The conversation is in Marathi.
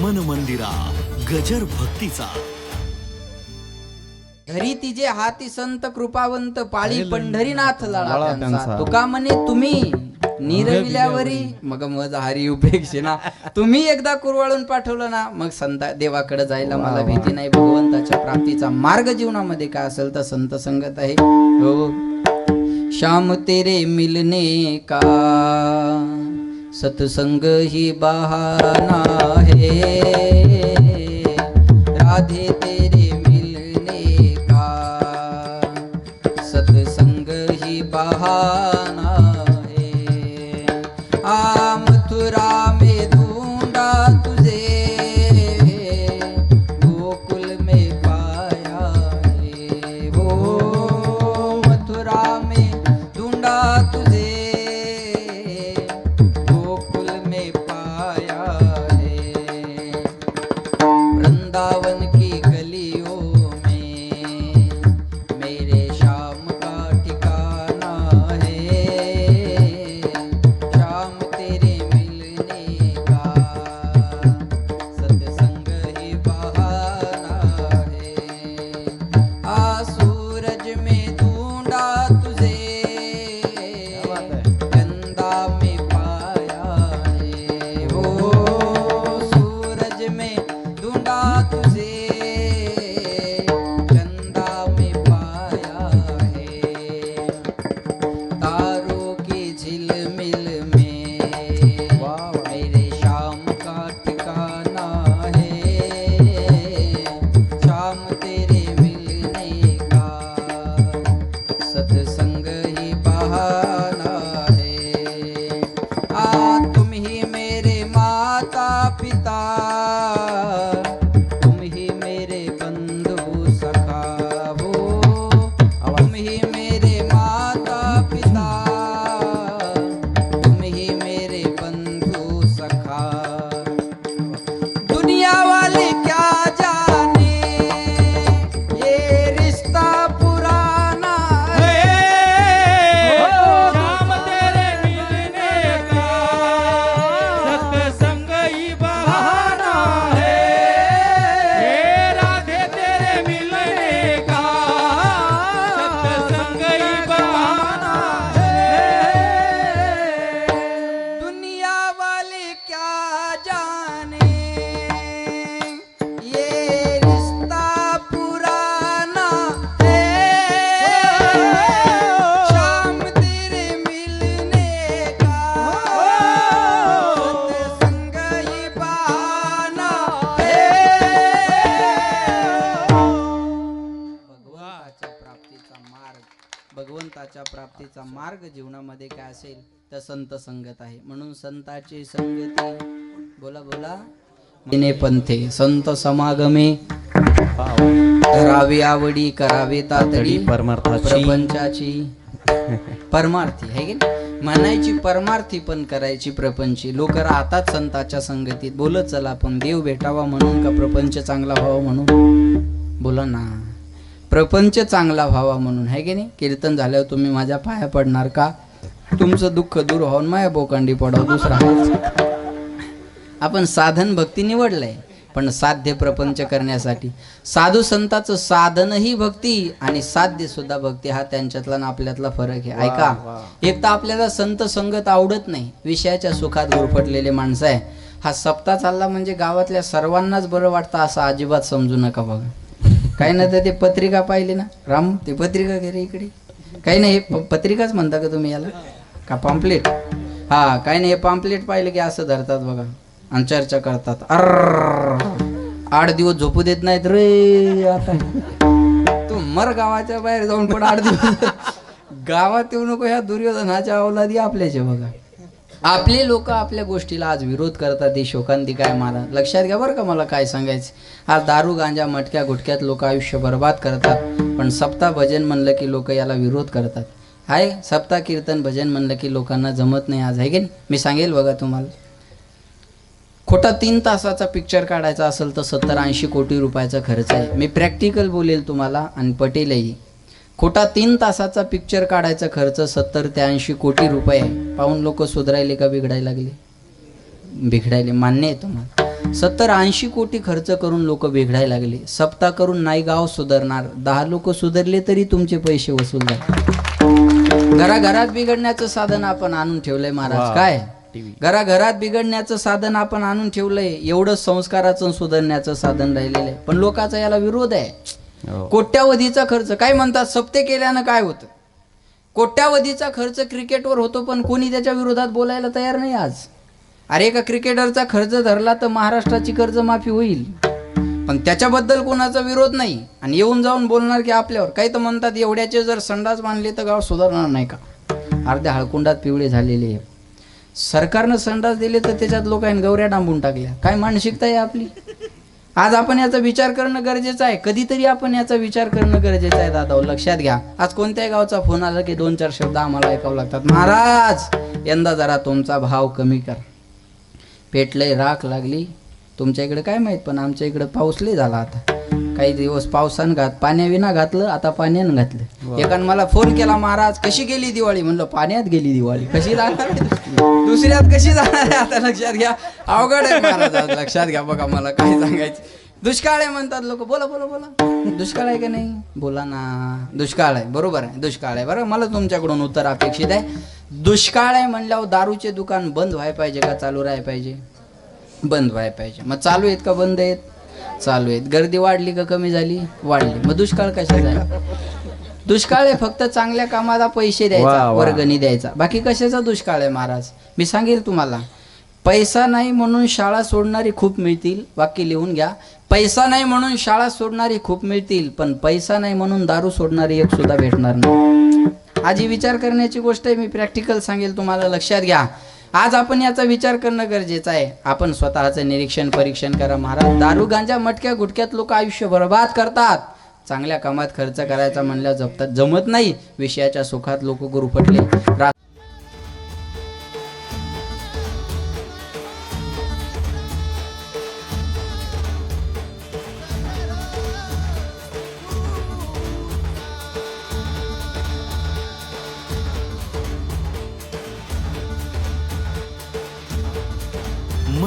मन मंदिरा गजर भक्तीचा. घरी तिचे हाती संत कृपावंत पाळी पंढरीनाथ लळा लळा त्यांचा. त्यांचा. तुका म्हणे तुम्ही निरविल्यावरी मग मज हरी उपेक्षे ना तुम्ही एकदा कुरवाळून पाठवलं ना मग संता देवाकडे जायला मला भीती नाही. भगवंताच्या प्राप्तीचा मार्ग जीवनामध्ये काय असेल तर संत संगत आहे. हो. श्याम तेरे मिलने का? सत्संग ही बहाना है राधे ते Amém. Navidad. भगवंताच्या प्राप्तीचा मार्ग जीवनामध्ये काय असेल तर संत संगत आहे. म्हणून संताची संगती बोला बोला. विने पंथे संत समागमे. करावे आवडी करावे तातडी. परमार्थाची. प्रपंचाची. परमार्थी आहे की? म्हणायची परमार्थी पण करायची प्रपंची. लोक राहतात संताच्या संगतीत. बोलत चला पण देव भेटावा म्हणून का प्रपंच चांगला व्हावा म्हणून? बोला ना. प्रपंच चांगला व्हावा म्हणून आहे की नाही? कीर्तन झाल्यावर तुम्ही माझ्या पाया पडणार का? तुमचं दुःख दूर होऊन माया बोकांडी पडाव दुसरा. आपण साधन भक्ती निवडलंय पण साध्य प्रपंच करण्यासाठी. साधू संताचं साधनही भक्ती आणि साध्य सुद्धा भक्ती हा त्यांच्यातला आणि आपल्यातला फरक आहे. ऐका एक तर आपल्याला संत संगत आवडत नाही विषयाच्या सुखात गुरफटलेले माणसं आहे. हा सप्ताह चालला म्हणजे गावातल्या सर्वांनाच बरं वाटतं असं अजिबात समजू नका बघा. काही नाही तर ते पत्रिका पाहिली ना. राम ते पत्रिका घे इकडे. काही नाही हे प- पत्रिकाच म्हणता का तुम्ही याला? का पॉम्पलेट हा काही नाही हे पाम्पलेट पाहिलं की असं धरतात बघा. आणि चर्चा करतात. अर्र आठ दिवस झोपू देत नाहीत रे आता तू मर गावाच्या बाहेर जाऊन पण आठ दिवस गावात येऊ नको ह्या दुर्योधनाच्या अवलादी आपल्याचे बघा आपले लोक आपल्या गोष्टीला आज विरोध करतात ही शोकांती काय मारा? लक्षात घ्या बरं का मला काय सांगायचं. आज दारू गांजा मटक्या गुटक्यात लोक आयुष्य बर्बाद करतात पण सप्ताह भजन म्हणलं की लोक याला विरोध करतात. हाय सप्ताह कीर्तन भजन म्हणलं की लोकांना जमत नाही आज आहे की मी सांगेल बघा तुम्हाला. खोटा तीन तासाचा पिक्चर काढायचा असेल तर सत्तर ऐंशी कोटी रुपयाचा खर्च आहे. मी प्रॅक्टिकल बोलेल तुम्हाला आणि पटेलही. खोटा तीन तासाचा पिक्चर काढायचा खर्च सत्तर ते ऐंशी कोटी रुपये पाहून लोक सुधारायले का बिघडायला लागले? बिघडायले मान्य आहे तुम्हाला. सत्तर ऐंशी कोटी खर्च करून लोक बिघडायला लागले. सप्ताह करून नाही गाव सुधारणार. दहा लोक सुधारले तरी तुमचे पैसे वसूल झाले. घराघरात बिघडण्याचं साधन आपण आणून ठेवलंय महाराज. काय? घराघरात बिघडण्याचं साधन आपण आणून ठेवलंय. एवढं संस्काराचं सुधारण्याचं साधन राहिलेलं आहे. पण लोकांचा याला विरोध आहे. हो. कोट्यावधीचा खर्च. काय म्हणतात सप्ते केल्यानं काय होतं? कोट्यावधीचा खर्च क्रिकेटवर होतो पण कोणी त्याच्या विरोधात बोलायला तयार नाही आज. अरे एका क्रिकेटरचा खर्च धरला तर महाराष्ट्राची कर्जमाफी होईल. पण त्याच्याबद्दल कोणाचा विरोध नाही. आणि येऊन जाऊन बोलणार की आपल्यावर. काही तर म्हणतात एवढ्याचे जर संडास मानले तर गाव सुधारणार नाही का? अर्ध्या हळकुंडात पिवळे झालेले आहे सरकारनं संडास दिले तर त्याच्यात लोकांनी गौऱ्या डांबून टाकल्या. काय मानसिकता आहे आपली? आज आपण याचा विचार करणं गरजेचं आहे. कधीतरी आपण याचा विचार करणं गरजेचं आहे दादा लक्षात घ्या. आज कोणत्याही गावचा फोन आला की दोन चार शब्द आम्हाला ऐकावं लागतात. महाराज यंदा जरा तुमचा भाव कमी कर. पेटलंय राख लागली. तुमच्या इकडे काय माहीत पण आमच्या इकडे पाऊस लय झाला आता. काही दिवस पावसानं घात पाण्याविना घातलं आता पाण्यानं घातलं. एकानं मला फोन केला महाराज कशी गेली दिवाळी? म्हणलं पाण्यात गेली दिवाळी. कशी जाणार? दुसऱ्यात कशी जाणार आहे? आता लक्षात घ्या. अवघड आहे महाराज लक्षात घ्या बघा मला काय सांगायचं. दुष्काळ आहे म्हणतात लोक. बोला बोला बोला. दुष्काळ आहे का नाही? बोला ना. दुष्काळ आहे. बरोबर आहे दुष्काळ आहे. बरं मला तुमच्याकडून उत्तर अपेक्षित आहे. दुष्काळ आहे म्हणल्यावर दारूचे दुकान बंद व्हायला पाहिजे का? चालू राहायला पाहिजे? बंद व्हायला पाहिजे. मग चालू आहेत का? बंद आहेत. चालू आहेत. गर्दी वाढली का कमी झाली? वाढली. मग दुष्काळ कशाचा आहे? दुष्काळ आहे फक्त चांगल्या कामाला पैसे द्यायचा वर्गणी द्यायचा. बाकी कशाचा दुष्काळ आहे महाराज? मी सांगेल तुम्हाला. पैसा नाही म्हणून शाळा सोडणारी खूप मिळतील. वाक्य लिहून घ्या. पैसा नाही म्हणून शाळा सोडणारी खूप मिळतील पण पैसा नाही म्हणून दारू सोडणारी एक सुद्धा भेटणार नाही. आज विचार करण्याची गोष्ट आहे मी प्रॅक्टिकल सांगेल तुम्हाला. लक्षात घ्या. आज आपण याचा विचार करणं गरजेचं आहे. आपण स्वतःचं निरीक्षण परीक्षण करा महाराज. दारू गांजा मटक्या गुटक्यात लोक आयुष्य बर्बाद करतात. चांगल्या कामात खर्च करायचा म्हणल्या जपतात. जमत नाही. विषयाच्या सुखात लोक गुरुपटले